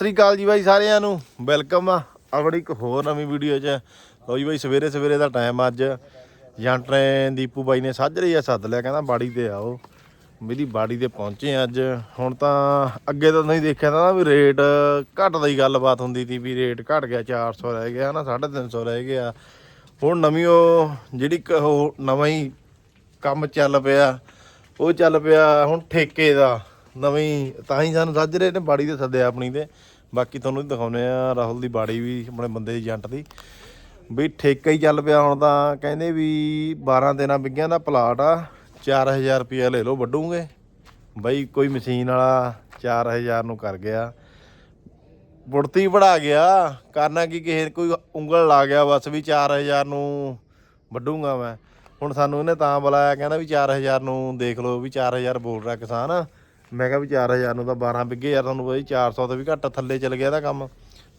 ਸ੍ਰੀ ਅਕਾਲ ਜੀ ਬਾਈ ਸਾਰਿਆਂ ਨੂੰ। ਵੈਲਕਮ ਆ ਆਪਣੀ ਇੱਕ ਹੋਰ ਨਵੀਂ ਵੀਡੀਓ 'ਚ। ਲਓ ਜੀ ਬਾਈ, ਸਵੇਰੇ ਸਵੇਰੇ ਦਾ ਟਾਈਮ ਅੱਜ। ਜੰਟ ਨੇ ਦੀਪੂ ਬਾਈ ਨੇ ਸਾਜਰੇ ਆ, ਸੱਦ ਲਿਆ, ਕਹਿੰਦਾ ਬਾੜੀ ਤੇ ਆਓ। ਮੇਰੀ ਬਾੜੀ ਤੇ ਪਹੁੰਚੇ ਆ ਅੱਜ। ਹੁਣ ਤਾਂ ਅੱਗੇ ਤਾਂ ਨਹੀਂ ਦੇਖਿਆ ਤਾਂ ਨਾ ਵੀ ਰੇਟ ਘਟਦਾ ਹੀ ਗੱਲਬਾਤ ਹੁੰਦੀ ਸੀ ਵੀ ਰੇਟ ਘਟ ਗਿਆ 400 ਰਹਿ ਗਿਆ ਨਾ 350 ਰਹਿ ਗਿਆ। ਹੁਣ ਨਵੀਂ ਉਹ ਜਿਹੜੀ ਕ- ਉਹ ਨਵਾਂ ਹੀ ਕੰਮ ਚੱਲ ਪਿਆ, ਉਹ ਚੱਲ ਪਿਆ ਹੁਣ ਠੇਕੇ ਦਾ। ਨਵੀਂ ਤਾਂ ਹੀ ਸਾਨੂੰ ਸਾਜਰੇ ਨੇ ਬਾੜੀ ਤੇ ਸੱਦਿਆ ਆਪਣੀ ਤੇ। ਬਾਕੀ ਤੁਹਾਨੂੰ ਦਿਖਾਉਨੇ ਆ ਰਾਹੁਲ ਦੀ ਬਾੜੀ ਵੀ, ਆਪਣੇ ਬੰਦੇ ਦੀ ਏਜੰਟ ਦੀ। ਵੀ ਠੇਕਾ ਹੀ ਚੱਲ ਪਿਆ ਹੁਣ ਤਾਂ, ਕਹਿੰਦੇ ਵੀ 12 13 ਬਿੱਗਿਆਂ ਦਾ ਪਲਾਟ ਆ 4000 ਰੁਪਏ ਲੈ ਲਓ ਵੱਡੂਗੇ ਬਈ ਕੋਈ ਮਸ਼ੀਨ ਵਾਲਾ 4000 ਨੂੰ ਕਰ ਗਿਆ। ਬੁੜਤੀ ਵੜਾ ਗਿਆ, ਕਰਨਾ ਕੀ ਕਿਸੇ ਕੋਈ ਉਂਗਲ ਲਾ ਗਿਆ, ਬਸ ਵੀ 4000 ਨੂੰ ਵੱਡੂਗਾ ਮੈਂ। ਹੁਣ ਸਾਨੂੰ ਇਹਨੇ ਤਾਂ ਬੁਲਾਇਆ, ਕਹਿੰਦਾ ਵੀ 4000 ਨੂੰ ਦੇਖ ਲਓ, ਵੀ 4000 ਬੋਲ ਰਿਹਾ ਕਿਸਾਨ। ਮੈਂ ਕਿਹਾ ਵੀ 4000 ਨੂੰ ਤਾਂ 12 ਬਿੱਗੇ ਯਾਰ, ਤੁਹਾਨੂੰ ਬਈ 400 ਤੋਂ ਵੀ ਘੱਟ ਥੱਲੇ ਚੱਲ ਗਿਆ ਇਹਦਾ ਕੰਮ।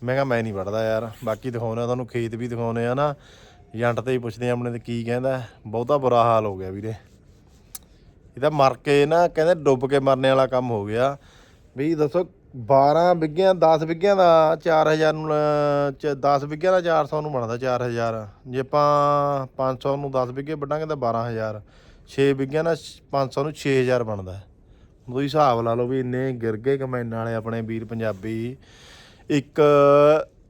ਮੈਂ ਕਿਹਾ ਮੈਂ ਨਹੀਂ ਵੜਦਾ ਯਾਰ, ਬਾਕੀ ਦਿਖਾਉਣੇ ਆ, ਤੁਹਾਨੂੰ ਖੇਤ ਵੀ ਦਿਖਾਉਣੇ ਆ ਨਾ। ਏਜੰਟ ਤੇ ਹੀ ਪੁੱਛਦੇ ਆ ਆਪਣੇ ਤੇ ਕੀ ਕਹਿੰਦਾ। ਬਹੁਤਾ ਬੁਰਾ ਹਾਲ ਹੋ ਗਿਆ ਵੀਰੇ। ਇਹਦਾ ਮਰ ਕੇ ਨਾ ਕਹਿੰਦੇ ਡੁੱਬ ਕੇ ਮਰਨੇ ਵਾਲਾ ਕੰਮ ਹੋ ਗਿਆ। ਵੀ ਦੱਸੋ 12 ਬਿੱਗਿਆਂ 10 ਬਿੱਗਿਆਂ ਦਾ 4000 ਨੂੰ, ਚ 10 ਬਿੱਗਿਆਂ ਦਾ 400 ਨੂੰ ਬਣਦਾ 4000 ਜੇ ਆਪਾਂ 500 ਨੂੰ 10 ਬਿੱਗੇ ਵੱਢਾਂਗੇ ਤਾਂ 12000 6 ਬਿੱਗਿਆਂ ਦਾ 500 ਨੂੰ 6000 ਬਣਦਾ। ਤੁਸੀਂ ਹਿਸਾਬ ਲਾ ਲਓ ਵੀ ਇੰਨੇ ਗਿਰ ਗਏ ਕਮੈਨ ਵਾਲੇ ਆਪਣੇ ਵੀਰ ਪੰਜਾਬੀ ਇੱਕ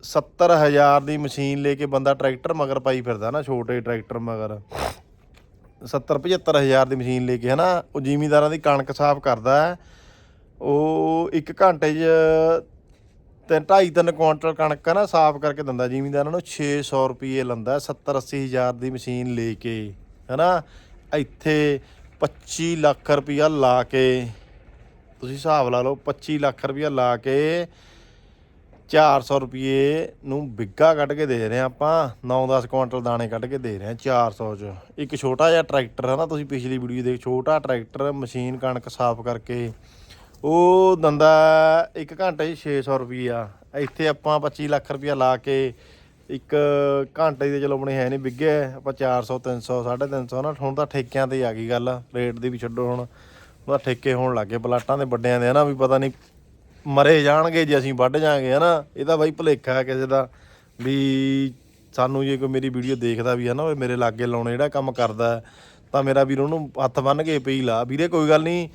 70000 ਦੀ ਮਸ਼ੀਨ ਲੈ ਕੇ ਬੰਦਾ ਟਰੈਕਟਰ ਮਗਰ ਪਾਈ ਫਿਰਦਾ ਨਾ, ਛੋਟੇ ਟਰੈਕਟਰ ਮਗਰ। 70 75000 ਦੀ ਮਸ਼ੀਨ ਲੈ ਕੇ ਹਨਾ, ਉਹ ਜ਼ਿਮੀਂਦਾਰਾਂ ਦੀ ਕਣਕ ਸਾਫ਼ ਕਰਦਾ ਹੈ। ਉਹ ਇੱਕ ਘੰਟੇ 'ਚ ਤੇ 2.5 3 ਕੁਆਂਟਲ ਕਣਕ ਆ ਨਾ, ਸਾਫ਼ ਕਰਕੇ ਦਿੰਦਾ ਜ਼ਿਮੀਂਦਾਰਾਂ ਨੂੰ 600 ਰੁਪਏ ਲੰਦਾ 70 80000 ਦੀ ਮਸ਼ੀਨ ਲੈ ਕੇ, ਹਨਾ। ਇੱਥੇ 25 ਲੱਖ ਰੁਪਇਆ ਲਾ ਕੇ ਤੁਸੀਂ ਹਿਸਾਬ ਲਾ ਲਓ 25 ਲੱਖ ਰੁਪਇਆ ਲਾ ਕੇ 400 ਰੁਪਏ ਨੂੰ ਬਿੱਗਾ ਕੱਢ ਕੇ ਦੇ ਰਹੇ ਹਾਂ ਆਪਾਂ 9-10 ਕੁਆਂਟਲ ਦਾਣੇ ਕੱਢ ਕੇ ਦੇ ਰਹੇ ਹਾਂ 400 ਚ। ਇੱਕ ਛੋਟਾ ਜਿਹਾ ਟਰੈਕਟਰ ਹੈ ਨਾ, ਤੁਸੀਂ ਪਿਛਲੀ ਵੀਡੀਓ ਦੇਖ, ਛੋਟਾ ਟਰੈਕਟਰ, ਮਸ਼ੀਨ ਕਣਕ ਸਾਫ਼ ਕਰਕੇ। ਉਹ ਦੰਦਾ ਇੱਕ ਘੰਟੇ 'ਚ 600 ਰੁਪਈਆ। ਇੱਥੇ ਆਪਾਂ 25 ਲੱਖ ਰੁਪਈਆ ਲਾ ਕੇ ਇੱਕ ਘੰਟੇ ਦੇ ਚਲੋ ਆਪਣੇ ਹੈ ਨਹੀਂ, ਵਿੱਗੇ। ਆਪਾਂ 400 300 350 ਨਾ, ਹੁਣ ਤਾਂ ਠੇਕਿਆਂ ਤੇ ਆ ਗਈ ਗੱਲ। ਰੇਟ ਦੀ ਵੀ ਛੱਡੋ ਹੁਣ। ਉਹਦਾ ਠੇਕੇ ਹੋਣ ਲੱਗੇ ਪਲਾਟਾਂ ਦੇ ਵੱਡਿਆਂ ਦੇ ਹਨਾ ਵੀ ਪਤਾ ਨਹੀਂ ਮਰੇ ਜਾਣਗੇ ਜੇ ਅਸੀਂ ਵੱਢ ਜਾਾਂਗੇ ਹਨਾ ਇਹ ਤਾਂ ਬਾਈ ਭੁਲੇਖਾ ਹੈ ਕਿਸੇ ਦਾ ਵੀ ਸਾਨੂੰ ਜੇ ਕੋਈ ਮੇਰੀ ਵੀਡੀਓ ਦੇਖਦਾ ਵੀ ਹੈ ਨਾ ਉਹ ਮੇਰੇ ਲਾਗੇ ਲਾਉਣੇ ਜਿਹੜਾ ਕੰਮ ਕਰਦਾ ਹੈ, ਤਾਂ ਮੇਰਾ ਵੀਰ ਉਹਨੂੰ ਹੱਥ ਬੰਨ ਕੇ ਪਈ ਲਾ ਵੀਰੇ ਕੋਈ ਗੱਲ ਨਹੀਂ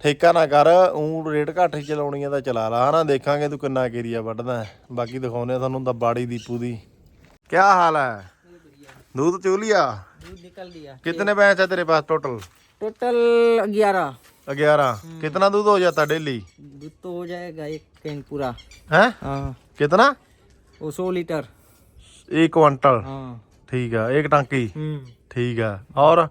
ਠੇਕਾ ਨਾ ਕਰ ਉਹ ਰੇਟ ਘੱਟ ਹੀ ਚਲਾਉਣੀ ਆ ਤਾਂ ਚਲਾ ਲਾ ਹਨਾ ਦੇਖਾਂਗੇ ਤੂੰ ਕਿੰਨਾ ਏਰੀਆ ਵੱਢਦਾ ਹੈ। ਬਾਕੀ ਦਿਖਾਉਨੇ ਆ ਤੁਹਾਨੂੰ ਤਾਂ ਬਾੜੀ ਦੀਪੂ ਦੀ ਕੀ ਹਾਲ ਹੈ दूध चूलिया दूध निकल दिया कितने भैंस है तेरे पास टोटल टोटल ग्यारह। ग्यारह। कितना दूध हो जाता डेली? दूध तो हो जाएगा एक कैन पूरा। है? हाँ। कितना? वो सौ लीटर। एक क्विंटल? हाँ। ठीक है एक टंकी? हम्म। ठीक है। और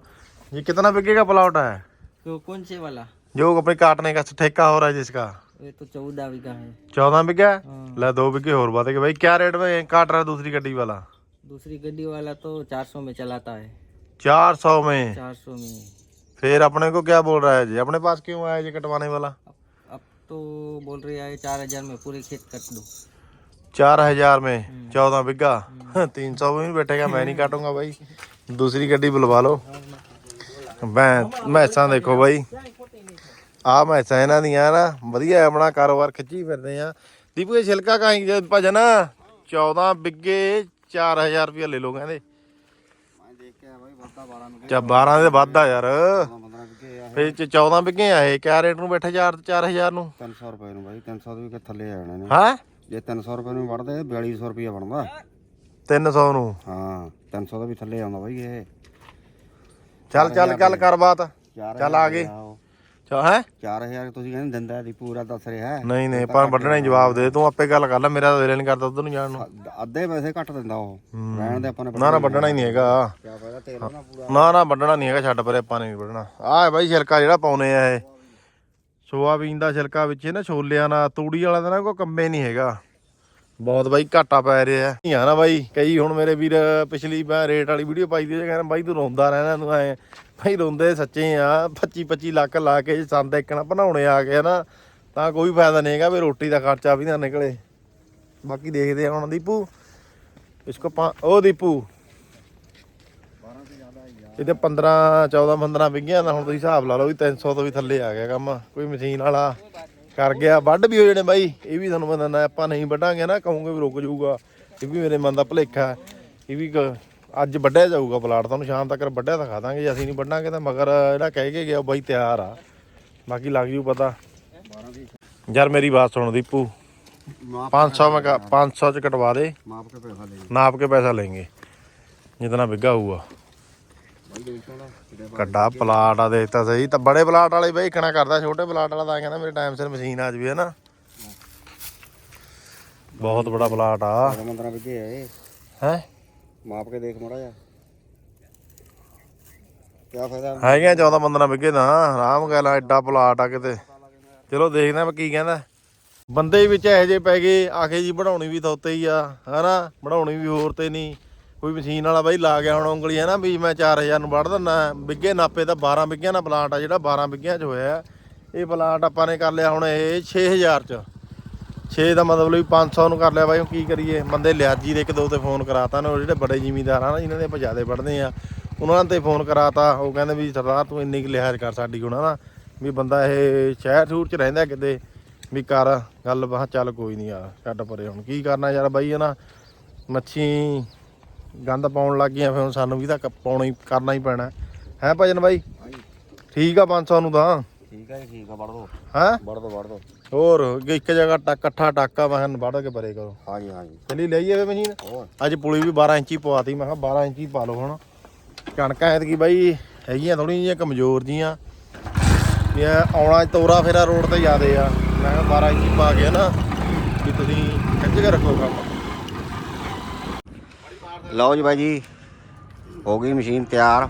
ये कितना बिके का प्लॉट है? तो कौन से वाला? जो अपने काटने का ठेका हो रहा है जिसका। ये तो चौदह बीघा है। चौदह बिके हाँ? ले दो बिके और बात है भाई क्या रेट में काट रहा है दूसरी गड्डी वाला? दूसरी गड्डी वाला तो चार सौ में चलाता है। चार सौ में? चार सौ में। फिर अपने को क्या बोल रहा है जी अपने पास क्यों आया जी कटवाने वाला अब अब तो बोल रही है चार हजार में पूरे खेत कट दो चार हजार में चौदह बिघा तीन सौ में भी बैठेगा मैं नहीं काटूंगा भाई दूसरी गड्डी बुलवा लो ਮੈਂ ਮੈਸਾਂ ਦੇਖੋ ਬਾਈ ਆ ਮੈਸਾਂ ਇਹਨਾਂ ਦੀਆਂ ਨਾ ਵਧੀਆ ਆਪਣਾ ਕਾਰੋਬਾਰ ਖਿੱਚੀ ਫਿਰਦੇ ਆ ਦੀਪੂ ਇਹ ਛਿਲਕਾ ਕਾਹੀਂ ਜੇ ਭਜਨ 14 ਬਿੱਗੇ 4000 ਰੁਪਏ ਲੈ ਲੋ ਕਹਿੰਦੇ ਚਾ 12 ਦੇ ਵੱਧ ਆ ਯਾਰ। ਫੇ ਚ 14 ਬਿੱਗੇ ਆ ਇਹ ਕਿਆ ਰੇਟ ਨੂੰ ਬੈਠੇ 4 4000 ਨੂੰ। 300 ਰੁਪਏ ਨੂੰ ਬਾਈ 300 ਦੇ ਵੀ ਥੱਲੇ ਆ ਜਾਣੇ ਨੇ। ਹਾਂ? ਜੇ 300 ਰੁਪਏ ਨੂੰ ਵੜਦੇ 4200 ਰੁਪਏ ਬਣਦਾ। 300 ਨੂੰ? ਹਾਂ 300 ਦਾ ਵੀ ਥੱਲੇ ਆਉਂਦਾ ਬਾਈ ਇਹ। ਚੱਲ ਚੱਲ ਚੱਲ ਕਰ ਬਾਤ। ਚੱਲ ਆ ਗਏ ਚਾ ਹੈ? 4000 ਤੁਸੀਂ ਕਹਿੰਦੇ ਦਿੰਦਾ ਦੀ ਪੂਰਾ ਦੱਸ ਰਿਹਾ ਹੈ। ਨਹੀਂ ਨਹੀਂ ਪਰ ਵੱਢਣਾ ਹੀ ਜਵਾਬ ਦੇ ਤੂੰ ਆਪੇ ਗੱਲ ਕਰ ਲੈ ਮੇਰਾ ਤਾਂ ਦਿਲ ਨਹੀਂ ਕਰਦਾ ਉਧਰ ਨੂੰ ਜਾਣ ਨੂੰ। ਅੱਧੇ ਪੈਸੇ ਘੱਟ ਦਿੰਦਾ ਉਹ। ਰਹਿਣ ਦੇ ਆਪਾਂ ਨੇ ਨਾ ਨਾ ਵੱਢਣਾ ਹੀ ਨਹੀਂ ਹੈਗਾ। ਕਿਆ ਫਾਇਦਾ ਤੇਲ ਨਾ ਪੂਰਾ। ਨਾ ਨਾ ਵੱਢਣਾ ਨਹੀਂ ਹੈਗਾ ਛੱਡ ਪਰੇ ਆਪਾਂ ਨੇ ਨਹੀਂ ਵੱਢਣਾ। ਆਹ ਹੈ ਬਾਈ ਛਿਲਕਾ ਜਿਹੜਾ ਪਾਉਨੇ ਆ ਇਹ। ਸੋਆਬੀਨ ਦਾ ਛਿਲਕਾ ਵਿੱਚ ਇਹ ਨਾ ਛੋਲਿਆਂ ਨਾਲ ਤੂੜੀ ਵਾਲਾ ਦਾ ਨਾ ਕੋਈ ਕੰਮੇ ਨਹੀਂ ਹੈਗਾ। ਬਹੁਤ ਬਾਈ ਘਾਟਾ ਪੈ ਰਿਹਾ ਹੈ। ਆ ਨਾ ਬਾਈ, ਕਈ ਹੁਣ ਮੇਰੇ ਵੀਰ ਪਿਛਲੀ ਵਾਰ ਰੇਟ ਵਾਲੀ ਵੀਡੀਓ ਪਾਈ ਦੀ ਸੀ ਬਾਈ ਤੂੰ ਰੋਂਦਾ ਰਹਿਣਾ ਤੂੰ ਐ। ਬਾਈ ਰੋਂਦੇ ਸੱਚੇ ਆ 25 25 ਲੱਖ ਲਾ ਕੇ ਜੇ ਸੰਦ ਇੱਕਣਾ ਬਣਾਉਣੇ ਆ ਗਏ ਨਾ ਤਾਂ ਕੋਈ ਫਾਇਦਾ ਨਹੀਂ ਹੈਗਾ ਵੀ ਰੋਟੀ ਦਾ ਖਰਚਾ ਵੀ ਨਾ ਨਿਕਲੇ। ਬਾਕੀ ਦੇਖਦੇ ਆ ਹੁਣ ਦੀਪੂ। ਇਸਕੋ ਪਾ ਉਹ ਦੀਪੂ। ਇਹਦੇ 15 14 15 ਵਿਗਿਆਂ ਦਾ, ਹੁਣ ਤੁਸੀਂ ਹਿਸਾਬ ਲਾ ਲਓ ਵੀ 300 ਤੋਂ ਵੀ ਥੱਲੇ ਆ ਗਿਆ ਕੰਮ। ਕੋਈ ਮਸ਼ੀਨ ਵਾਲਾ। ਕਰ ਗਿਆ। ਵੱਢ ਵੀ ਹੋ ਜਾਣੇ ਬਾਈ। ਇਹ ਵੀ ਤੁਹਾਨੂੰ ਮੈਂ ਦੱਸਣਾ ਆਪਾਂ ਨਹੀਂ ਵੱਢਾਂਗੇ ਨਾ ਕਹੋਗੇ ਵੀ ਰੁਕ ਜਾਊਗਾ। ਇਹ ਵੀ ਮੇਰੇ ਮਨ ਦਾ ਭੁਲੇਖਾ। ਇਹ ਵੀ ਅੱਜ ਵੱਢਿਆ ਜਾਊਗਾ ਪਲਾਟ। ਤੁਹਾਨੂੰ ਸ਼ਾਮ ਤੱਕ ਵੱਢਿਆ ਦਿਖਾ ਦਾਂਗੇ। ਜੇ ਅਸੀਂ ਨਹੀਂ ਵੱਢਾਂਗੇ ਤਾਂ ਮਗਰ ਜਿਹੜਾ ਕਹਿ ਕੇ ਗਿਆ ਉਹ ਬਾਈ ਤਿਆਰ ਆ। ਬਾਕੀ ਲੱਗ ਜੂ ਪਤਾ। ਯਾਰ ਮੇਰੀ ਬਾਤ ਸੁਣ ਦੀਪੂ। ਮਾਪ 500 ਮੈਂ ਕਿਹਾ 500 ਚ ਕਟਵਾ ਦੇ। ਮਾਪ ਕੇ ਪੈਸਾ ਲੈ ਨਾਪ ਕੇ ਪੈਸਾ ਲੈਂਗੇ। ਜਿਤਨਾ ਬਿੱਗਾ ਹੋਊਗਾ। ਕੱਡਾ ਪਲਾਟ ਆ ਦੇਖਤਾ ਸਹੀ। ਤਾਂ ਬੜੇ ਪਲਾਟ ਵਾਲੇ ਬਈ ਕਿਣਾ ਕਰਦਾ ਛੋਟੇ ਪਲਾਟ ਵਾਲਾ ਤਾਂ ਕਹਿੰਦਾ ਮੇਰੇ ਟਾਈਮ ਸਿਰ ਮਸ਼ੀਨ ਆ ਜਵੇ ਨਾ ਬਹੁਤ ਬੜਾ ਪਲਾਟ ਆ। ਮੰਦਰਾਂ ਵਿੱਚ ਹੈ ਹੈ? ਮਾਪ ਕੇ ਦੇਖ ਮੜਾ ਜਾ ਕੀ ਫਾਇਦਾ? ਹੈਗੇ 14 15 ਬਿੱਗੇ ਦਾ ਆਰਾਮ ਗੱਲ ਐਡਾ ਪਲਾਟ ਆ ਕਿਤੇ। ਚਲੋ ਦੇਖਦੇ ਆ ਕੀ ਕਹਿੰਦਾ। ਬੰਦੇ ਵਿੱਚ ਇਹੋ ਜਿਹੇ ਪੈ ਗਏ ਆਖੇ ਜੀ ਬਣਾਉਣੀ ਵੀ ਤੋਤੇ ਹੀ ਆ ਹਨਾ? ਬਣਾਉਣੀ ਵੀ ਹੋਰ ਤੇ ਨਹੀਂ। ਕੋਈ ਮਸ਼ੀਨ ਵਾਲਾ ਬਾਈ ਲਾ ਗਿਆ ਹੁਣ ਉਂਗਲੀ ਹੈ ਨਾ ਵੀ ਮੈਂ 4000 ਨੂੰ ਵੜ ਦਿੰਦਾ। ਬਿੱਗੇ ਨਾਪੇ ਤਾਂ 12 ਬਿੱਗਿਆਂ ਦਾ ਪਲਾਂਟ ਆ ਜਿਹੜਾ 12 ਬਿੱਗਿਆਂ 'ਚ ਹੋਇਆ। ਇਹ ਪਲਾਂਟ ਆਪਾਂ ਨੇ ਕਰ ਲਿਆ ਹੁਣ ਇਹ 6000 'ਚ। 6 ਦਾ ਮਤਲਬ ਵੀ 500 ਨੂੰ ਕਰ ਲਿਆ ਬਾਈ, ਹੁਣ ਕੀ ਕਰੀਏ? ਬੰਦੇ ਲਿਆਜੀ ਦੇ ਇੱਕ ਦੋ ਤੇ ਫੋਨ ਕਰਾਤਾ ਨੇ, ਉਹ ਜਿਹੜੇ ਬੜੇ ਜ਼ਿਮੀਂਦਾਰ ਆ ਨਾ, ਜਿਨ੍ਹਾਂ ਦੇ ਆਪਾਂ ਜ਼ਿਆਦੇ ਪੜਦੇ ਆ, ਉਹਨਾਂ ਤੇ ਫੋਨ ਕਰਾਤਾ। ਉਹ ਕਹਿੰਦੇ ਵੀ ਸਰਦਾਰ ਤੂੰ ਇੰਨੀ ਕੁ ਲਿਹਾਜ਼ ਕਰ ਸਾਡੀ ਹੁਣ ਨਾ ਵੀ ਬੰਦਾ ਇਹ ਸ਼ਹਿਰ ਸ਼ੂਰ ਚ ਰਹਿੰਦਾ ਕਿਤੇ, ਵੀ ਕਰ, ਗੱਲ ਬਾਹ ਚੱਲ ਕੋਈ ਨਹੀਂ ਯਾਰ, ਛੱਡ ਪਰੇ ਹੁਣ। ਕੀ ਕਰਨਾ ਯਾਰ ਬਾਈ ਇਹ ਨਾ ਮੱਛੀ ਗੰਦ ਪਾਉਣ ਲੱਗ ਗਈਆਂ ਫਿਰ ਹੁਣ ਸਾਨੂੰ ਵੀ ਤਾਂ ਕ- ਪਾਉਣਾ ਹੀ ਕਰਨਾ ਹੀ ਪੈਣਾ। ਹੈ ਭਜਨ ਬਾਈ? ਠੀਕ ਆ 500 ਨੂੰ ਤਾਂ। ਠੀਕ ਹੈ ਜੀ ਠੀਕ ਆ ਵੜ ਦੋ। ਹੈ? ਵੜ ਦੋ ਵੜ ਦੋ। ਹੋਰ ਇੱਕ ਜਗ੍ਹਾ ਟੱਕ ਇਕੱਠਾ ਟਾਕਾ ਮੈਂ ਕਿਹਾ ਵੱਢ ਕੇ ਪਰੇ ਕਰੋ। ਹਾਂਜੀ ਹਾਂਜੀ ਚੱਲੀ ਲਈ ਆਵੇ ਮਸ਼ੀਨ? ਹੋਰ। ਅੱਜ ਪੁਲੀ ਵੀ 12 ਇੰਚੀ ਪਵਾਤੀ ਮੈਂ ਕਿਹਾ 12 ਇੰਚੀ ਪਾ ਲਓ ਹੁਣ। ਕਣਕਾਂ ਐਤਕੀ ਬਾਈ ਹੈਗੀਆਂ ਥੋੜੀਆਂ ਜਿਹੀਆਂ ਕਮਜ਼ੋਰ ਜੀਆਂ। ਵੀ ਇਹ ਆਉਣਾ ਤੋਰਾ ਫੇਰਾ ਰੋਡ ਤੇ ਜ਼ਿਆਦੇ ਆ। ਮੈਂ ਕਿਹਾ 12 ਇੰਚੀ ਪਾ ਕੇ ਨਾ ਵੀ ਤੁਸੀਂ ਖਿੱਚ ਕੇ ਰੱਖੋ ਕੰਮ। ਲਓ ਜੀ ਬਾਈ ਜੀ ਹੋ ਗਈ ਮਸ਼ੀਨ ਤਿਆਰ।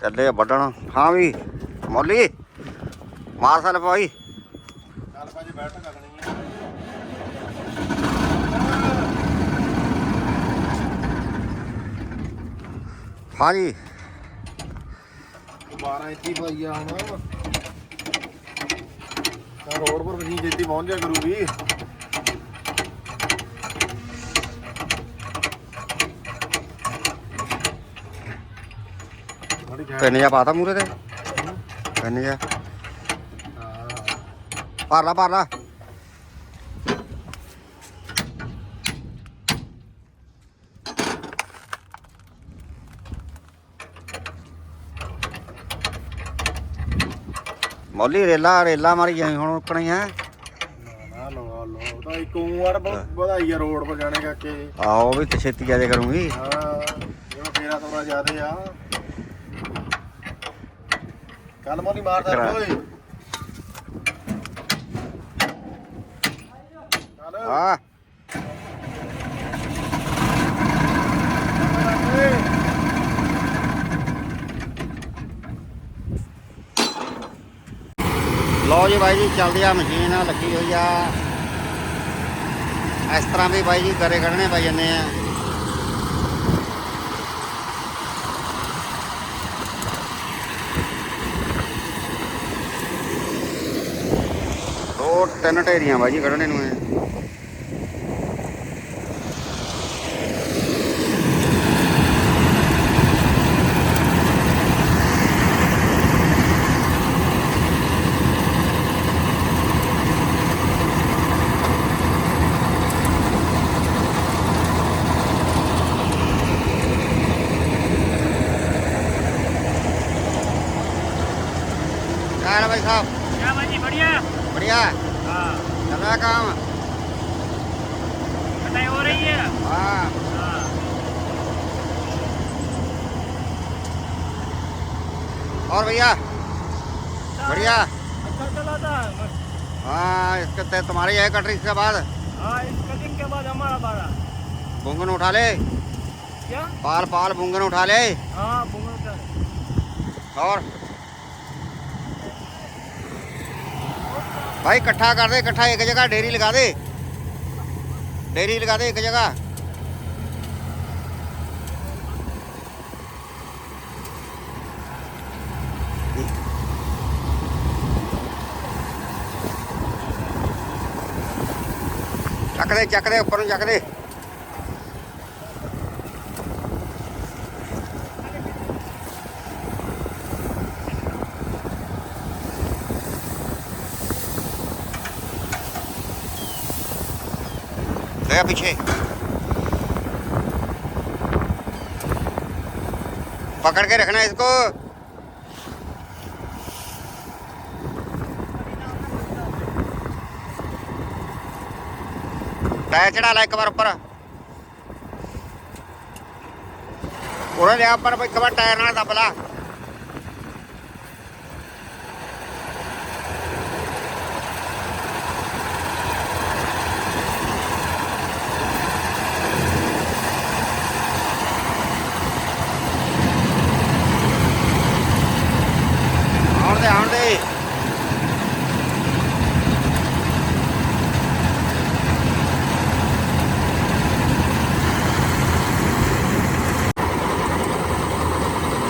ਕੱਲੇ ਵੱਢਣ। ਹਾਂ ਵੀ ਮੌਲੀ ਮਾਰ ਸਲ ਭਾਈ ਚੱਲ ਭਾਜੀ ਬੈਠ ਲੱਗਣੀ ਹਾਂ ਜੀ। 12 ਇੰਚੀ ਪਾਈ ਆ ਹੁਣ। ਰੋਡ ਪਰ ਮਸ਼ੀਨ ਜੇਤੀ ਪਹੁੰਚ ਜਾ ਕਰੂਗੀ। ਬੜੀ ਕਿੰਨੇ ਜਾ ਪਾਤਾ ਮੂਰੇ ਤੇ? ਕਿੰਨੇ ਜਾ ਭਰ ਲਾ ਭਰ ਲਾ। ਮੌਲੀ ਰੇਲਾ ਰੇਲਾ ਮਾਰੀ ਜਾਈ ਹੁਣ ਉੱਕਣੀ ਹੈ ਨਾ ਲਵਾ ਲੋ ਤਾਂ ਇੱਕ ਉਮਰ ਵਧਾਈ ਆ ਰੋਡ ਪਰ ਜਾਣੇ ਕਰਕੇ। ਆਹੋ ਵੀ ਤੇ ਛੇਤੀ ਜਾਦੇ ਕਰੂੰਗੀ। ਹਾਂ ਜਿਵੇਂ ਫੇਰਾ ਤੋਰਾ ਜ਼ਿਆਦੇ ਆ। ਕੱਲ ਮੋਨੀ ਮਾਰਦਾ ਕਰਾ। ਓਏ। ਚੱਲ। ਹਾਂ। ਲਓ ਜੀ ਬਾਈ ਜੀ ਚੱਲਦੀ ਆ ਮਸ਼ੀਨ ਆ ਲੱਗੀ ਹੋਈ ਆ। ਇਸ ਤਰ੍ਹਾਂ ਵੀ ਬਾਈ ਜੀ ਗਰੇ ਕੱਢਣੇ ਪੈ ਜਾਂਦੇ ਆ। ਦੋ ਤਿੰਨ ਢੇਰੀਆਂ ਬਾਈ ਜੀ ਕੱਢਣੇ ਨੂੰ ਇਹ क्या है भाई साहब क्या भाजी बढ़िया बढ़िया हाँ चल काम। कटाई हो रही है? हाँ। और भैया? बढ़िया। अच्छा चला था हाँ इसके तुम्हारी है कटरी इसके बाद? हाँ इस कटिंग के बाद हमारा बारा बुंगन उठा ले। क्या? पाल पाल बुंगन उठा ले। हाँ बुंगल का और? भाई इकट्ठा कर दे इकट्ठा एक जगह डेरी लगा दे डेरी लगा दे एक जगह ਚੱਕ ਦੇ ਚੱਕ ਦੇ ਉੱਪਰ ਨੂੰ ਚੱਕ ਦੇ गया पीछे पकड़ के रखना इसको टायर चढ़ा ला एक बार ऊपर ਉਹਨੇ ਲਿਆ ਪਰ ਇੱਕ ਵਾਰ ਟਾਇਰ ਨਾਲ ਦੱਬ ਆਉਣ ਦੇ।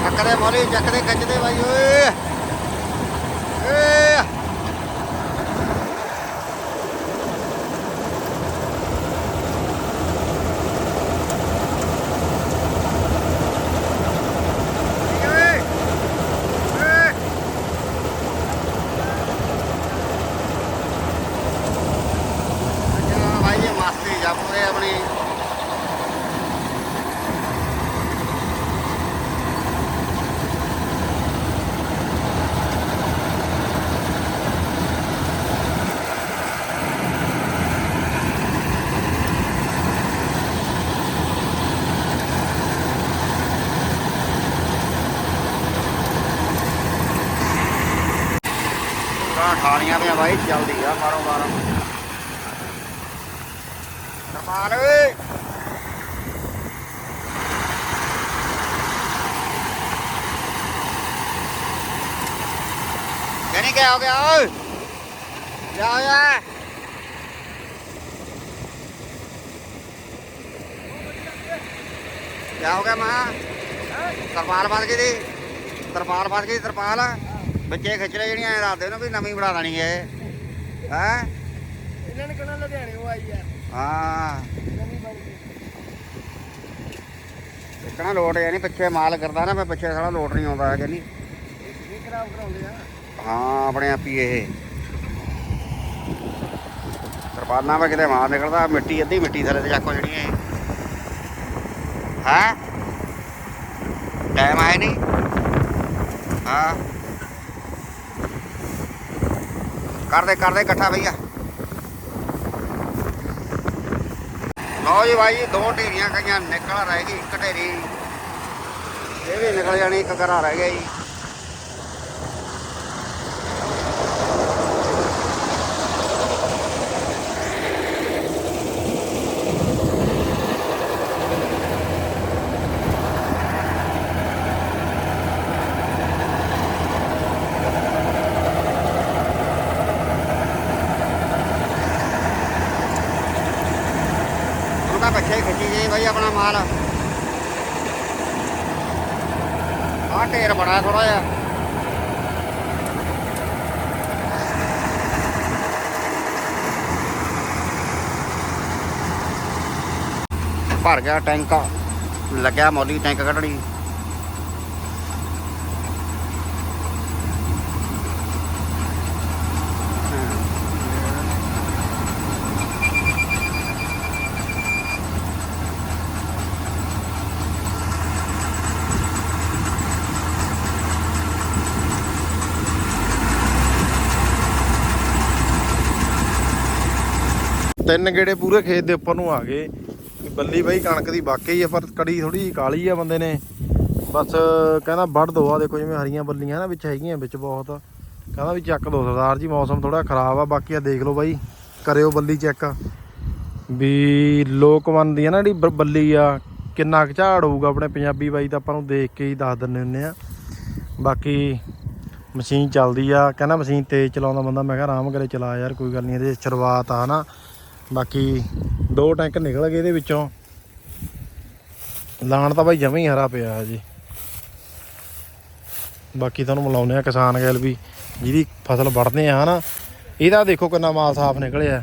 ਚੱਕਦੇ ਮੋਲੀ ਚੱਕਦੇ ਕੱਜਦੇ ਬਾਈ ਓਏ ਏ ਭਾਈ ਜੀ ਮਸਤੀ ਜਾਪਦੇ ਆਪਣੀ ਤਾਂ ਠਾਣੀਆਂ ਤੇ ਬਾਈ ਚੱਲਦੀ ਆ ਮਾਰੋ ਮਾਰੋ ਕਮਾਲ ਓਏ ਕਿਆ ਹੋ ਗਿਆ ਓਏ। ਕਿਆ ਹੋਇਆ ਕਿਆ ਹੋ ਗਿਆ ਮਾਂ। ਤਰਪਾਲ ਫਸ ਗਈ ਦੀ। ਤਰਪਾਲ ਫਸ ਗਈ ਤਰਪਾਲ। ਬੱਚੇ ਖਿੱਚ ਰਹੇ ਜਿਹੜੀਆਂ ਐਂ ਦੱਸਦੇ ਨੇ ਵੀ ਨਵੀਂ ਬਣਾ ਦੇਣੀ ਹੈ ਹੈ? ਇਹਨਾਂ ਨੇ ਲੁਧਿਆਣੇ ਉਹ ਆਈ ਆ। ਹਾਂ। ਕਿਹਨਾਂ ਲੋਟ ਜਾਨੀ ਪਿੱਛੇ ਮਾਲ ਕਰਦਾ ਨਾ ਮੈਂ ਪਿੱਛੇ ਸਾਲਾ ਲੋਟ ਨਹੀਂ ਆਉਂਦਾ ਨਹੀਂ ਇਹ ਖਰਾਬ ਕਰਾਉਂਦੇ ਆ। ਹਾਂ, ਆਪਣੇ ਆਪ ਹੀ ਇਹ। ਤਰਪਾਲਾਂ ਵਾ ਕਿਤੇ ਮਾਰ ਨਿਕਲਦਾ, ਮਿੱਟੀ, ਅੱਧੀ ਮਿੱਟੀ ਥੱਲੇ ਤੇ ਚੱਕੋ ਜਿਹੜੀ ਇਹ। ਹਾਂ? ਟਾਈਮ ਆਇਆ ਨਹੀਂ? ਹਾਂ। ਕਰਦੇ ਕਰਦੇ ਇਕੱਠਾ ਭਈਆ ਲਓ ਜੀ ਭਾਈ ਦੋ ਢੇਰੀਆਂ ਕਈਆਂ ਨਿਕਲ ਰਹਿ ਗਈ ਇੱਕ ਢੇਰੀ। ਇਹ ਵੀ ਨਿਕਲ ਜਾਣੀ, ਇੱਕ ਘਰਾ ਰਹਿ ਗਿਆ ਜੀ ਉਹਦਾ ਬੱਚੇ ਖਿੱਚੀ ਜਾਈ ਭਾਈ ਆਪਣਾ ਮਾਲ ਆਹ ਢੇਰ ਬੜਾ ਥੋੜਾ ਜਿਹਾ। ਭਰ ਗਿਆ ਟੈਂਕ ਲੱਗਿਆ ਮੌਲੀ ਟੈਂਕ ਕੱਢਣੀ। ਤਿੰਨ ਗੇੜੇ ਪੂਰੇ ਖੇਤ ਦੇ ਉੱਪਰ ਨੂੰ ਆ ਗਏ। ਬੱਲੀ ਬਾਈ ਕਣਕ ਦੀ ਵਾਕਈ ਆ, ਪਰ ਕੜੀ ਥੋੜੀ ਜਿਹੀ ਕਾਲੀ ਆ ਬੰਦੇ ਨੇ। ਬਸ ਕਹਿੰਦਾ ਵੱਢ ਦੋ ਆ, ਦੇਖੋ ਜਿਵੇਂ ਹਰੀਆਂ ਬੱਲੀਆਂ ਨਾ ਵਿੱਚ ਹੈਗੀਆਂ ਵਿੱਚ ਬਹੁਤ। ਕਹਿੰਦਾ ਵੀ ਚੱਕ ਦੋ ਸਰਦਾਰ ਜੀ, ਮੌਸਮ ਥੋੜਾ ਖਰਾਬ ਆ, ਬਾਕੀ ਆ ਦੇਖ ਲਓ ਬਾਈ, ਕਰਿਓ ਬੱਲੀ ਚੈੱਕ। ਵੀ ਲੋਕ ਦੀ ਆ ਨਾ ਜਿਹੜੀ ਬ- ਬੱਲੀ ਆ, ਕਿੰਨਾ ਕੁ ਝਾੜ ਹੋਊਗਾ ਆਪਣੇ ਪੰਜਾਬੀ ਬਾਈ ਤਾਂ ਆਪਾਂ ਨੂੰ ਦੇਖ ਕੇ ਹੀ ਦੱਸ ਦਿੰਦੇ ਹੁੰਦੇ ਆ। ਬਾਕੀ ਮਸ਼ੀਨ ਚੱਲਦੀ ਆ, ਕਹਿੰਦਾ ਮਸ਼ੀਨ ਤੇਜ਼ ਚਲਾਉਂਦਾ ਬੰਦਾ, ਮੈਂ ਕਿਹਾ ਆਰਾਮ ਕਰੇ ਚਲਾ ਯਾਰ, ਕੋਈ ਗੱਲ ਨਹੀਂ, ਇਹਦੇ ਸ਼ੁਰੂਆਤ ਆ ਹਨਾ ਬਾਕੀ ਦੋ ਟੈਂਕ ਨਿਕਲ ਗਏ ਇਹਦੇ ਵਿੱਚੋਂ ਲਾਣ ਤਾਂ ਬਾਈ ਜਮੇ ਹੀ ਹਰਾ ਪਿਆ ਜੀ ਬਾਕੀ ਤੁਹਾਨੂੰ ਮਿਲਾਉਂਦੇ ਆ ਕਿਸਾਨ ਗੈਲ ਵੀ ਜਿਹਦੀ ਫਸਲ ਵੜਦੇ ਆ ਹਨਾ ਇਹਦਾ ਦੇਖੋ ਕਿੰਨਾ ਮਾਲ ਸਾਫ਼ ਨਿਕਲਿਆ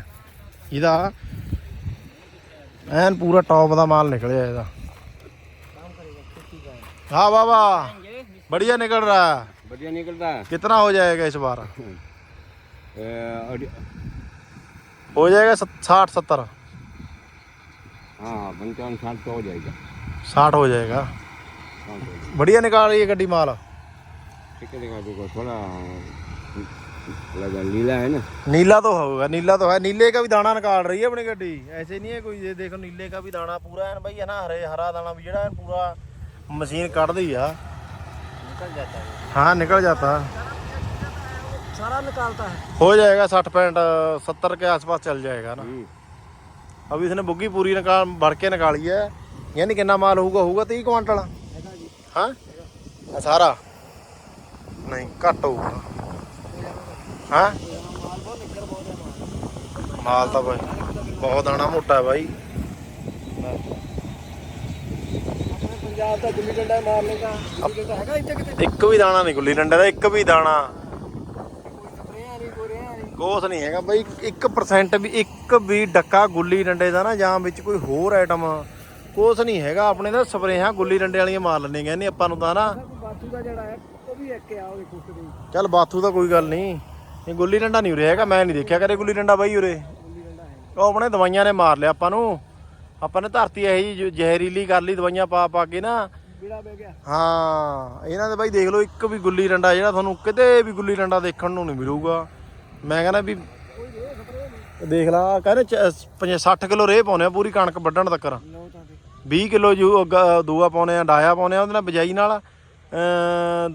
ਇਹਦਾ ਐਨ ਪੂਰਾ ਟੌਪ ਦਾ ਮਾਲ ਨਿਕਲਿਆ ਇਹਦਾ हाँ बाबा बढ़िया निकल रहा है बढ़िया निकलता है कितना हो जाएगा इस बार अ, हो जाएगा साठ सत्तर हाँ पंचावन साठ तो हो जाएगा साठ हो जाएगा बढ़िया निकाल रही है गड्डी माल ठीक है निकाल देखो थोड़ा लगा नीला है ना नीला तो होगा नीला तो है नीले का भी दाना निकाल रही है अपनी गड्डी ऐसे नहीं है कोई ये देखो नीले का भी दाना पूरा है भाई है ना हरे हरा दाना भी जड़ा है पूरा मशीन काट दी है निकल जाता है हाँ निकल जाता है सारा निकालता है हो जाएगा साठ पैंठ सत्तर के आसपास चल जाएगा ना हम्म। अभी इसने बुग्गी पूरी निकाल भर के निकाली है यानी कितना माल होगा होगा तीह क्वांटल हाँ ये सारा नहीं घट होगा हाँ माल तो भाई बहुत आना मोटा है भाई पंजाब का गुल्ली डंडा मारने का गुल्ली डंडा हैगा इतने कितने ਇੱਕ ਵੀ ਦਾਣਾ ਨਹੀਂ ਗੁੱਲੀ ਡੰਡੇ ਦਾ ਇੱਕ ਵੀ ਦਾਣਾ ਕੋਸ ਨਹੀਂ ਹੈਗਾ ਬਈ 1% ਵੀ ਇੱਕ ਵੀ ਡੱਕਾ ਗੁੱਲੀ ਡੰਡੇ ਦਾ ਨਾ ਜਾਂ ਵਿੱਚ ਕੋਈ ਹੋਰ ਆਈਟਮ ਕੋਸ ਨਹੀਂ ਹੈਗਾ। ਆਪਣੇ ਤਾਂ ਸਪਰੇਹਾਂ ਗੁੱਲੀ ਡੰਡੇ ਵਾਲੀਆਂ ਮਾਰ ਲੈਣੇ ਕਹਿੰਦੇ ਆਪਾਂ ਨੂੰ ਤਾਂ ਨਾ ਬਾਥੂ ਦਾ ਜਿਹੜਾ ਹੈ ਉਹ ਵੀ ਇੱਕ ਆ ਉਹ ਦੇਖੋ ਚੱਲ ਬਾਥੂ ਦਾ ਕੋਈ ਗੱਲ ਨਹੀਂ। ਇਹ ਗੁੱਲੀ ਡੰਡਾ ਨਹੀਂ ਉਰੇ ਹੈਗਾ ਮੈਂ ਨਹੀਂ ਦੇਖਿਆ ਕਰੇ ਗੁੱਲੀ ਡੰਡਾ ਬਾਈ ਉਰੇ। ਉਹ ਆਪਣੇ ਦਵਾਈਆਂ ਨੇ ਮਾਰ ਲਿਆ ਆਪਾਂ ਨੂੰ। ਆਪਾਂ ਨੇ ਧਰਤੀ ਇਹ ਜੀ ਜ਼ਹਿਰੀਲੀ ਕਰ ਲਈ ਦਵਾਈਆਂ ਪਾ ਪਾ ਕੇ ਨਾ। ਹਾਂ ਇਹਨਾਂ ਦੇ ਬਾਈ ਦੇਖ ਲਓ ਇੱਕ ਵੀ ਗੁੱਲੀ ਡੰਡਾ ਜਿਹੜਾ ਤੁਹਾਨੂੰ ਕਿਤੇ ਵੀ ਗੁੱਲੀ ਡੰਡਾ ਦੇਖਣ ਨੂੰ ਨਹੀਂ ਮਿਲੂਗਾ। ਮੈਂ ਕਹਿੰਦਾ ਵੀ ਦੇਖ ਲਾ ਕਹਿੰਦੇ 60 ਕਿਲੋ ਰੇਹ ਪਾਉਨੇ ਆ ਪੂਰੀ ਕਣਕ ਵੱਢਣ ਤੱਕ। ਲਓ ਤਾਂ ਫਿਰ 20 ਕਿਲੋ ਜੂ ਦੂਆ ਪਾਉਨੇ ਆ, ਡਾਇਆ ਪਾਉਨੇ ਆ, ਉਹਦੇ ਨਾਲ ਬਿਜਾਈ ਨਾਲ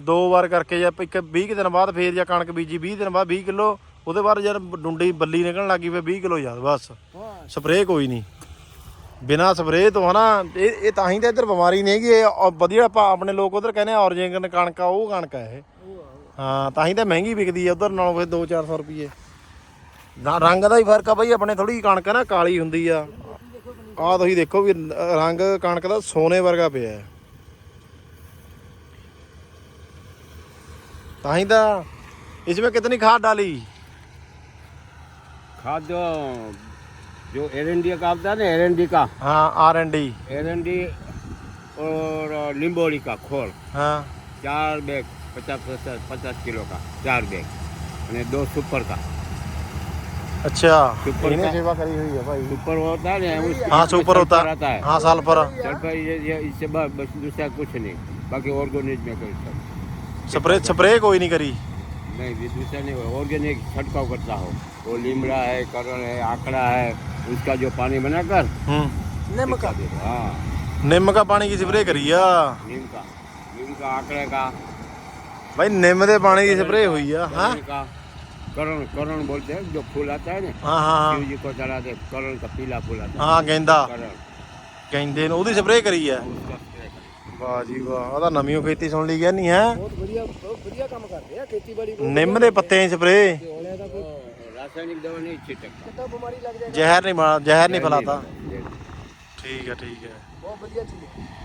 ਦੋ ਵਾਰ ਕਰਕੇ ਜਾਂ ਇੱਕ 20 ਕੁ ਦਿਨ ਬਾਅਦ ਫੇਰ ਜਾਂ ਕਣਕ ਬੀਜੀ 20 ਦਿਨ ਬਾਅਦ 20 ਕਿਲੋ, ਉਹਦੇ ਬਾਅਦ ਜਦ ਡੁੰਡੀ ਬੱਲੀ ਨਿਕਲਣ ਲੱਗੀ ਫੇਰ 20 ਕਿਲੋ ਯਾਦ ਬਸ। ਸਪਰੇਅ ਕੋਈ ਨਹੀਂ। ਬਿਨਾ ਸਪਰੇਅ ਤੋਂ ਹਨਾ, ਇਹ ਇਹ ਤਾਂ ਹੀ ਤਾਂ ਇੱਧਰ ਬਿਮਾਰੀ ਨਹੀਂ ਹੈਗੀ, ਇਹ ਵਧੀਆ ਆਪਾਂ ਆਪਣੇ ਲੋਕ ਉਧਰ ਕਹਿੰਦੇ ਔਰਜਿੰਗਨ ਕਣਕ ਆ, ਉਹ ਕਣਕ ਆ ਇਹ। ਹਾਂ ਤਾਂ ਹੀ ਤਾਂ ਮਹਿੰਗੀ ਵਿਕਦੀ ਆ ਉਧਰ ਨਾਲੋਂ ਫੇਰ 2-400 ਰੁਪਏ ਨਾ ਰੰਗ ਦਾ ਹੀ ਫਰਕ ਆ ਬਈ ਆਪਣੇ ਥੋੜੀ ਕਣਕ ਨਾ ਕਾਲੀ ਹੁੰਦੀ ਆ ਆਹ ਤੁਸੀਂ ਦੇਖੋ ਵੀ ਰੰਗ ਕਣਕ ਦਾ ਸੋਨੇ ਵਰਗਾ ਪਿਆ ਹੈ ਤਾਂ ਹੀ ਤਾਂ ਇਸ ਵਿੱਚ ਕਿਤਨੀ ਖਾਦ डाली खाद जो एरंडी का आता है ना एरंडी का हाँ आर एन डी एरंडी और लिम्बोड़ी का खोल हाँ चार बैग पचास पचास पचास किलो का चार बैग અને दो सुपर का अच्छा सुपर इन्हें का- सेवा करी हुई है भाई सुपर होता है ना उसके हाँ इसमें सुपर होता सल्फर आता है हाँ सल्फर सल्फर ये, ये इससे बस बस दूसरा कुछ नहीं बाकी ऑर्गेनिक में कोई सब स्प्रे स्प्रे कोई नहीं करी नहीं ये दूसरा नहीं ऑर्गेनिक छटकाव करता हो वो लीमड़ा है करण है आकड़ा है उसका जो पानी बनाकर हम्म निम का दे दो। हाँ निम का पानी की स्प्रे करी आ नीम का नीम का आकड़े का भाई निम दे पानी की स्प्रे हुई आ हाँ करण का करण करण बोलते हैं जो फूल आता है ना हाँ हाँ शिव जी को चढ़ाते करण का पीला फूल आता हाँ गेंदा है करण ਕਹਿੰਦੇ ਨੇ ਉਹਦੀ ਸਪਰੇ ਕਰੀ ਆ उसका spray करें। ਵਾਹ ਜੀ ਵਾਹ ਉਹਦਾ ਨਵੀਂ ਖੇਤੀ ਸੁਣ ਲਈ ਗਿਆ ਨਹੀਂ ਹੈ ਬਹੁਤ ਵਧੀਆ ਬਹੁਤ ਵਧੀਆ ਕੰਮ ਕਰਦੇ ਆ ਖੇਤੀਬਾੜੀ ਕੋਲ ਨਿੰਮ ਦੇ ਪੱਤੇ ਦੀ ਸਪਰੇ ਹੋਲਿਆ ਦਾ ਕੋਈ और रासायनिक दवा नहीं छिटकता ਕਿਤਾ ਬਿਮਾਰੀ ਲੱਗ ਜਾਏ ਜ਼ਹਿਰ ਨਹੀਂ ਮਾਰ ਜ਼ਹਿਰ ਨਹੀਂ ਫੈਲਾਤਾ ये- ਠੀਕ ਹੈ ਠੀਕ ਹੈ ਬਹੁਤ ਵਧੀਆ ਚੀਜ਼ ਹੈ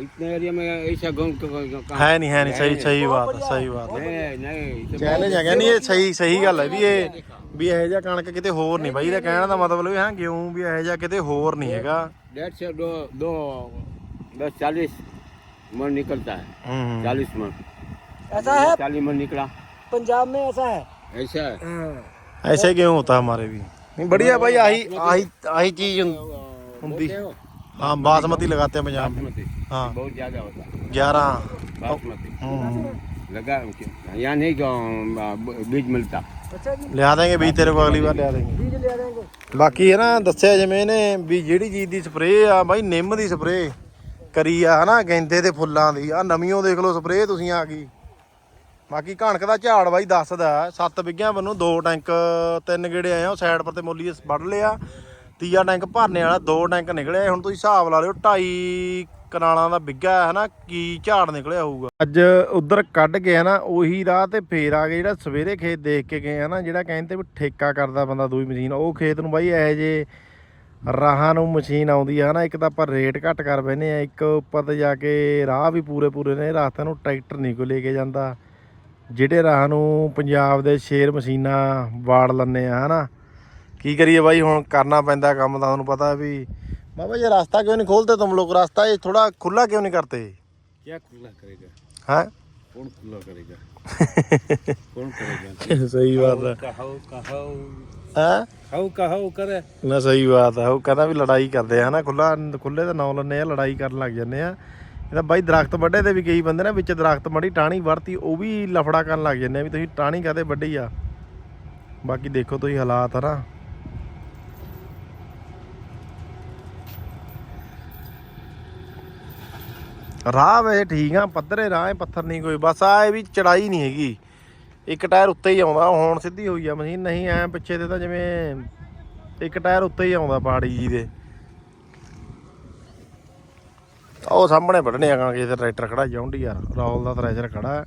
इतने एरिया में ऐसा गेहूँ क- क- कहाँ ਹੈ ਨਹੀਂ ਹੈ ਨਹੀਂ ਸਹੀ ਸਹੀ ਬਾਤ ਹੈ ਸਹੀ ਬਾਤ ਹੈ नहीं नहीं इसे ਚੈਲੰਜ ਹੈਗਾ ਨਹੀਂ ਇਹ ਸਹੀ ਸਹੀ ਗੱਲ ਹੈ ਵੀ ਇਹ ਵੀ ਇਹੋ ਜਿਹਾ ਕਣਕ ਕਿਤੇ ਹੋਰ ਨਹੀਂ ਬਾਈ ਦਾ ਕਹਿਣ ਦਾ ਮਤਲਬ ਵੀ ਹਾਂ ਗਿਉਂ ਵੀ ਇਹੋ ਜਿਹਾ ਕਿਤੇ ਹੋਰ ਨਹੀਂ ਹੈਗਾ डेढ़ से दो दो दस चालीस मन निकलता है ਹੂੰ चालीस मन ऐसा है चालीस मन निकला पंजाब में ऐसा है ऐसा है हाँ ऐसे गेहूं होता है हमारे भी नहीं बढ़िया भाई आही आही आही चीज ਹੁੰਦੀ बोलते हो? हाँ बासमती लगाते हैं पंजाब में बासमती हाँ बहुत ज्यादा होता है ग्यारह बासमती लगा यहाँ नहीं कि बीज मिलता अच्छा जी ਲਿਆ ਦੇਂਗੇ ਵੀ ਤੇਰੇ ਕੋਲ ਅਗਲੀ ਵਾਰ ਲਿਆ ਦੇਂਗੇ बीज ले देंगे ਬਾਕੀ ਹੈ ਨਾ ਦੱਸਿਆ ਜਿਵੇਂ ਇਹਨੇ ਵੀ ਜਿਹੜੀ ਚੀਜ਼ ਦੀ ਸਪਰੇਅ ਆ ਬਾਈ ਨਿੰਮ ਦੀ ਸਪਰੇਅ ਕਰੀ ਆ ਹਨਾ ਗੈਂਦੇ ਦੇ ਫੁੱਲਾਂ ਦੀ ਆ ਨਵੀਓ ਦੇਖ ਲਓ ਸਪਰੇਅ ਤੁਸੀਂ ਆ ਗਈ ਬਾਕੀ ਕਣਕ ਦਾ ਝਾੜ ਬਾਈ ਦੱਸਦਾ 7 ਬਿੱਗਿਆਂ ਵੱਲੋਂ ਦੋ ਟੈਂਕ ਤਿੰਨ ਗੇੜੇ ਆਏ ਆ ਸਾਈਡ ਪਰ ਤੇ ਮੋਲੀ ਵੱਢ ਲਿਆ ਤੀਆ ਟੈਂਕ ਭਰਨੇ ਵਾਲਾ, ਦੋ ਟੈਂਕ ਨਿਕਲਿਆ ਹੁਣ ਤੁਸੀਂ ਹਿਸਾਬ ਲਾ ਲਿਓ 2.5 ਕਨਾਲਾਂ ਦਾ ਬਿੱਗਾ ਹੈ ਨਾ ਕੀ ਝਾੜ ਨਿਕਲਿਆ ਹੋਊਗਾ? ਅੱਜ ਉਧਰ ਕੱਢ ਕੇ ਨਾ ਉਹੀ ਰਾਹ ਤੇ ਫੇਰ ਆ ਗਏ, ਜਿਹੜਾ ਸਵੇਰੇ ਖੇਤ ਦੇਖ ਕੇ ਗਏ ਹੈ ਨਾ ਜਿਹੜਾ ਕਹਿੰਦੇ ਵੀ ਠੇਕਾ ਕਰਦਾ ਬੰਦਾ ਦੂਈ ਮਸ਼ੀਨ, ਉਹ ਖੇਤ ਨੂੰ ਬਾਈ ਇਹੋ ਜੇ ਰਾਹਾਂ ਨੂੰ ਮਸ਼ੀਨ ਆਉਂਦੀ ਹੈ ਨਾ ਇੱਕ ਤਾਂ ਆਪਾਂ ਰੇਟ ਘੱਟ ਕਰ ਬੈਨੇ ਆ, ਇੱਕ ਉੱਪਰ ਤੇ ਜਾ ਕੇ ਰਾਹ ਵੀ ਪੂਰੇ ਪੂਰੇ ਨੇ, ਰਾਤਾਂ ਨੂੰ ਟਰੈਕਟਰ ਨਹੀਂ ਕੋ ਲੈ ਕੇ ਜਾਂਦਾ, ਜਿਹੜੇ ਰਾਹ ਨੂੰ ਪੰਜਾਬ ਦੇ ਸ਼ੇਰ ਮਸ਼ੀਨਾਂ ਵਾੜ ਲੈਂਦੇ ਆ ਹਨਾ ਕੀ ਕਰੀਏ ਬਾਈ ਹੁਣ ਕਰਨਾ ਪੈਂਦਾ ਕੰਮ ਤਾਂ ਤੁਹਾਨੂੰ ਪਤਾ ਵੀ। ਬਾਬਾ ये ਰਸਤਾ ਕਿਉਂ नहीं ਖੋਲਦੇ तुम ਲੋਕ? ਰਸਤਾ ये थोड़ा खुला क्यों नहीं करते क्या खुला ਸਹੀ ਬਾਤ ਹੈ। ਵੀ ਲੜਾਈ ਕਰਦੇ ਆ ਨਾ ਖੁੱਲਾ ਖੁੱਲੇ ਦਾ ਨਾਂ ਲੈਣੇ ਆ ਲੜਾਈ ਕਰਨ ਲੱਗ ਜਾਂਦੇ ਆ। ਇਹਦਾ ਬਾਈ ਦਰਖਤ ਵੱਡੇ ਤੇ ਵੀ ਕਈ ਬੰਦੇ ਨੇ ਵਿੱਚ ਦਰਖਤ ਮੜੀ ਟਾਣੀ ਵਰਤੀ ਉਹ ਵੀ ਲਫੜਾ ਕਰਨ ਲੱਗ ਜਾਂਦੇ ਆ ਵੀ ਤੁਸੀਂ ਟਾਣੀ ਕਾਦੇ ਵੱਡੀ ਆ? ਬਾਕੀ ਦੇਖੋ ਤੁਸੀਂ ਹਾਲਾਤ ਆ ਨਾ ਰਾਹ ਵੇ ਠੀਕ ਆ, ਪੱਧਰੇ ਰਾਹ ਹੈ ਪੱਥਰ ਨਹੀਂ ਕੋਈ, ਬਸ ਆ ਇਹ ਵੀ ਚੜਾਈ ਨਹੀਂ ਹੈਗੀ। ਇੱਕ ਟਾਇਰ ਉੱਤੇ ਹੀ ਆਉਂਦਾ ਹੁਣ ਸਿੱਧੀ ਹੋਈ ਆ ਮਸ਼ੀਨ, ਨਹੀਂ ਐ ਪਿੱਛੇ ਤੇ ਤਾਂ ਜਿਵੇਂ ਇੱਕ ਟਾਇਰ ਉੱਤੇ ਹੀ ਆਉਂਦਾ ਪਾੜੀ ਜੀ ਦੇ। ਉਹ ਸਾਹਮਣੇ ਵੱਢਣੇ ਆ ਕਿਸੇ ਦਾ ਟਰੈਕਟਰ ਖੜਾ ਜੌਂਡੀ ਯਾਰ ਰੌਲ ਦਾ ਥ੍ਰੈਸ਼ਰ ਖੜਾ,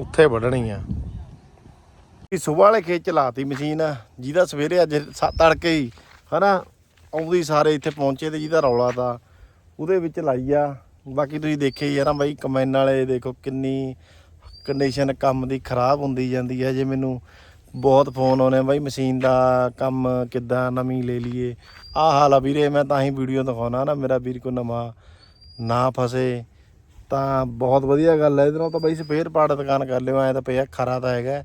ਉੱਥੇ ਵੱਢਣੀ ਆ। ਇਹ ਸੁਬਾਹ ਵਾਲੇ ਖੇਤ ਚਲਾਤੀ ਮਸ਼ੀਨ, ਜਿਹਦਾ ਸਵੇਰੇ ਅੱਜ ਸ- ਤੜਕੇ ਹੀ, ਹਨਾ, ਆਉਂਦੀ ਸਾਰੇ ਇੱਥੇ ਪਹੁੰਚੇ ਤੇ ਜਿਹਦਾ ਰੌਲਾ ਤਾਂ ਉਹਦੇ ਵਿੱਚ ਲਾਈ ਆ। ਬਾਕੀ ਤੁਸੀਂ ਦੇਖਿਆ ਹੀ ਆ ਨਾ ਬਾਈ ਕਮੈਨ ਵਾਲੇ ਦੇਖੋ ਕਿੰਨੀ ਕੰਡੀਸ਼ਨ ਕੰਮ ਦੀ ਖਰਾਬ ਹੁੰਦੀ ਜਾਂਦੀ ਹੈ ਜੇ ਮੈਨੂੰ ਬਹੁਤ ਫੋਨ ਆਉਣੇ ਆ ਬਾਈ ਮਸ਼ੀਨ ਦਾ ਕੰਮ ਕਿੱਦਾਂ ਨਵੀਂ ਲੈ ਲਈਏ। ਆਹ ਹਾਲ ਆ ਵੀਰੇ, ਮੈਂ ਤਾਂ ਹੀ ਵੀਡੀਓ ਦਿਖਾਉਣਾ ਨਾ, ਮੇਰਾ ਵੀਰ ਕੋ ਨਵਾਂ ਨਾ ਫਸੇ, ਤਾਂ ਬਹੁਤ ਵਧੀਆ ਗੱਲ ਹੈ ਇਹਦੇ ਨਾਲ ਤਾਂ ਬਾਈ ਸਪੇਅਰ ਪਾਰਟ ਦੁਕਾਨ ਕਰ ਲਿਓ, ਐ ਤਾਂ ਪਿਆ ਖਰਾ ਤਾਂ ਹੈਗਾ।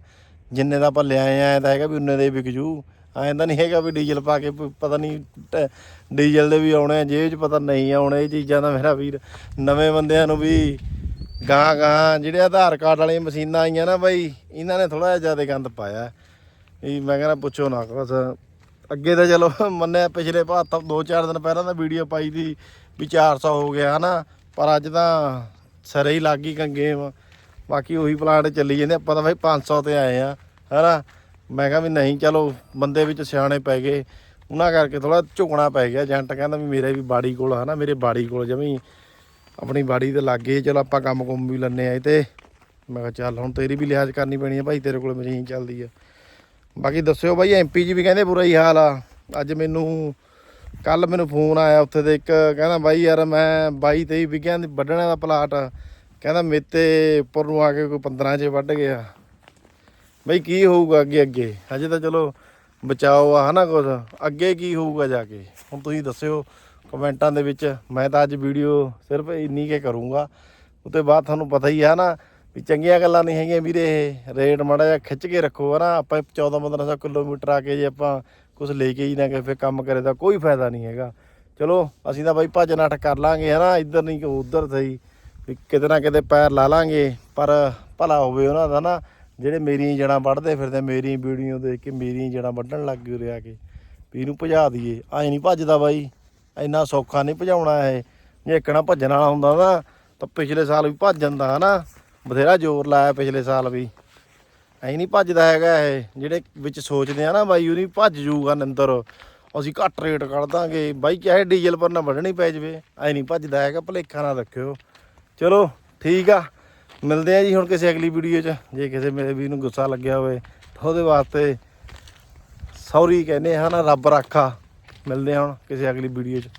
ਜਿੰਨੇ ਦਾ ਆਪਾਂ ਲਿਆਏ ਆ ਤਾਂ ਹੈਗਾ ਵੀ ਉਨੇ ਦੇ ਵਿਕ ਜੂ। ਐਂ ਤਾਂ ਨਹੀਂ ਹੈਗਾ ਵੀ ਡੀਜ਼ਲ ਪਾ ਕੇ ਪਤਾ ਨਹੀਂ ਟ- ਡੀਜ਼ਲ ਦੇ ਵੀ ਆਉਣੇ ਆ, ਜੇਬ 'ਚ ਪਤਾ ਨਹੀਂ ਆਉਣੇ ਇਹ ਚੀਜ਼ਾਂ ਦਾ ਮੇਰਾ ਵੀਰ। ਨਵੇਂ ਬੰਦਿਆਂ ਨੂੰ ਵੀ ਗਾਂ ਗਾਂ ਜਿਹੜੇ ਆਧਾਰ ਕਾਰਡ ਵਾਲੀਆਂ ਮਸ਼ੀਨਾਂ ਆਈਆਂ ਨਾ ਬਾਈ, ਇਹਨਾਂ ਨੇ ਥੋੜਾ ਜਿਹਾ ਜ਼ਿਆਦਾ ਗੰਦ ਪਾਇਆ। ਵੀ ਮੈਂ ਕਹਿੰਦਾ ਪੁੱਛੋ ਨਾ, ਬਸ ਅੱਗੇ ਤਾਂ ਚਲੋ ਮੰਨਿਆ ਪਿਛਲੇ ਭਾਤ ਦੋ ਚਾਰ ਦਿਨ ਪਹਿਲਾਂ ਤਾਂ ਵੀਡੀਓ ਪਾਈ ਦੀ ਵੀ 400 ਹੋ ਗਿਆ ਹਨਾ, ਪਰ ਅੱਜ ਤਾਂ ਸਰੇ ਹੀ ਲੱਗ ਗਈ ਕੰਗੇ ਬਾਕੀ ਉਹੀ ਪਲਾਂਟ ਚੱਲੀ ਜਾਂਦੇ, ਆਪਾਂ ਤਾਂ ਬਾਈ 500 ਤੇ ਆਏ ਆ, ਹਨਾ। ਮੈਂ ਕਿਹਾ ਵੀ ਨਹੀਂ, ਚਲੋ ਬੰਦੇ ਵਿੱਚ ਸਿਆਣੇ ਪੈ ਗਏ। ਉਹਨਾਂ ਕਰਕੇ ਥੋੜਾ ਝੁਕਣਾ ਪੈ ਗਿਆ। ਏਜੰਟ ਕਹਿੰਦਾ ਵੀ ਮੇਰੇ ਵੀ ਬਾੜੀ ਕੋਲ ਹਨਾ, ਮੇਰੇ ਬਾੜੀ ਕੋਲ ਜਮੀ ਆਪਣੀ ਬਾੜੀ ਦੇ ਲਾਗੇ ਚਲੋ ਆਪਾਂ ਕੰਮ ਕੁੰਮ ਵੀ ਲੰਨੇ ਆ ਇਹ ਤੇ ਮੈਂ ਕਿਹਾ ਚੱਲ, ਹੁਣ ਤੇਰੀ ਵੀ ਲਿਹਾਜ਼ ਕਰਨੀ ਪੈਣੀ ਹੈ ਭਾਈ, ਤੇਰੇ ਕੋਲ ਮਸ਼ੀਨ ਚੱਲਦੀ ਆ। ਬਾਕੀ ਦੱਸਿਓ ਬਾਈ ਐਮਪੀ ਜੀ ਵੀ ਕਹਿੰਦੇ ਬੁਰਾ ਹੀ ਹਾਲ ਆ। ਅੱਜ ਮੈਨੂੰ ਕੱਲ ਮੈਨੂੰ ਫੋਨ ਆਇਆ ਉੱਥੇ ਦੇ ਇੱਕ, ਕਹਿੰਦਾ ਬਾਈ ਯਾਰ ਮੈਂ 22 23 ਵਿਗਿਆਂ ਦੀ ਵੱਢਣੇ ਦਾ ਪਲਾਟ ਕਹਿੰਦਾ ਮੇਤੇ ਉੱਪਰ ਨੂੰ ਆ ਕੇ ਕੋਈ 15 ਚ ਵੱਢ ਗਿਆ। ਬਈ ਕੀ ਹੋਊਗਾ ਅੱਗੇ ਅੱਗੇ? ਹਜੇ ਤਾਂ ਚਲੋ ਬਚਾਓ ਆ, ਹਨਾ ਕੁਛ? ਅੱਗੇ ਕੀ ਹੋਊਗਾ ਜਾ ਕੇ? ਹੁਣ ਤੁਸੀਂ ਦੱਸਿਓ ਕਮੈਂਟਾਂ ਦੇ ਵਿੱਚ। ਮੈਂ ਤਾਂ ਅੱਜ ਵੀਡੀਓ ਸਿਰਫ ਇੰਨੀ ਕੇ ਕਰੂੰਗਾ। ਉਤੇ ਬਾਅਦ ਤੁਹਾਨੂੰ ਪਤਾ ਹੀ ਆ ਨਾ ਵੀ ਚੰਗੀਆਂ ਗੱਲਾਂ ਨਹੀਂ ਹੈਗੀਆਂ ਵੀਰੇ ਇਹ। ਰੇਟ ਮਾੜਾ ਜਿਹਾ ਖਿੱਚ ਕੇ ਰੱਖੋ, ਹਨਾ। ਆਪਾਂ 14 1500 ਕਿਲੋਮੀਟਰ ਆ ਕੇ ਜੇ ਆਪਾਂ ਕੁਝ ਲੈ ਕੇ ਹੀ ਨਾ ਕਿ ਫਿਰ ਕੰਮ ਕਰੇ ਤਾਂ ਕੋਈ ਫਾਇਦਾ ਨਹੀਂ ਹੈਗਾ। ਚਲੋ, ਅਸੀਂ ਤਾਂ ਬਾਈ ਭੱਜ ਨੱਠ ਕਰ ਲਾਂਗੇ, ਹਨਾ। ਇੱਧਰ ਨਹੀਂ ਕਿ ਉੱਧਰ ਸਹੀ। ਵੀ ਕਿਤੇ ਨਾ ਕਿਤੇ ਪੈਰ ਲਾ ਲਾਂਗੇ। ਪਰ ਭਲਾ ਹੋਵੇ ਉਹਨਾਂ ਦਾ ਨਾ ਜਿਹੜੇ ਮੇਰੀਆਂ ਜੜਾਂ ਵੱਢਦੇ ਫਿਰਦੇ ਮੇਰੀ ਵੀਡੀਓ ਦੇਖ ਕੇ ਮੇਰੀਆਂ ਜੜਾਂ ਵੱਢਣ ਲੱਗ ਗਏ ਉਰੇ ਕੇ। ਵੀ ਇਹਨੂੰ ਭਜਾ ਦਈਏ। ਐ ਨਹੀਂ ਭੱਜਦਾ ਬਾਈ। ਇੰਨਾ ਸੌਖਾ ਨਹੀਂ ਭਜਾਉਣਾ ਇਹ। ਜੇ ਇੱਕਣਾ ਭੱਜਣ ਵਾਲਾ ਹੁੰਦਾ ਨਾ ਤਾਂ ਪਿਛਲੇ ਸਾਲ ਵੀ ਭੱਜ ਜਾਂਦਾ, ਹਨਾ? ਬਥੇਰਾ ਜ਼ੋਰ ਲਾਇਆ ਪਿਛਲੇ ਸਾਲ ਵੀ। ਐਂ ਨਹੀਂ ਭੱਜਦਾ ਹੈਗਾ ਇਹ। ਜਿਹੜੇ ਵਿੱਚ ਸੋਚਦੇ ਆ ਨਾ ਬਾਈ ਉਹਨੀ ਭੱਜ ਜੂਗਾ ਨੰਦਰ। ਅਸੀਂ ਘੱਟ ਰੇਟ ਕੱਢ ਦਾਂਗੇ। ਬਾਈ ਚਾਹੇ ਡੀਜ਼ਲ ਪਰ ਨਾ ਵੱਢਣੀ ਪੈ ਜਵੇ। ਐਂ ਨਹੀਂ ਭੱਜਦਾ ਹੈਗਾ। ਭਲੇਖਾ ਨਾ ਰੱਖਿਓ। ਚਲੋ, ਠੀਕ ਆ। ਮਿਲਦੇ ਆ ਜੀ ਹੁਣ ਕਿਸੇ ਅਗਲੀ ਵੀਡੀਓ 'ਚ। ਜੇ ਕਿਸੇ ਮੇਰੇ ਵੀਰ ਨੂੰ ਗੁੱਸਾ ਲੱਗਿਆ ਹੋਵੇ ਤਾਂ ਉਹਦੇ ਵਾਸਤੇ ਸੌਰੀ ਕਹਿੰਦੇ ਹਾਂ ਨਾ ਰੱਬ ਰਾਖਾ। ਮਿਲਦੇ ਹਾਂ ਹੁਣ ਕਿਸੇ ਅਗਲੀ ਵੀਡੀਓ 'ਚ।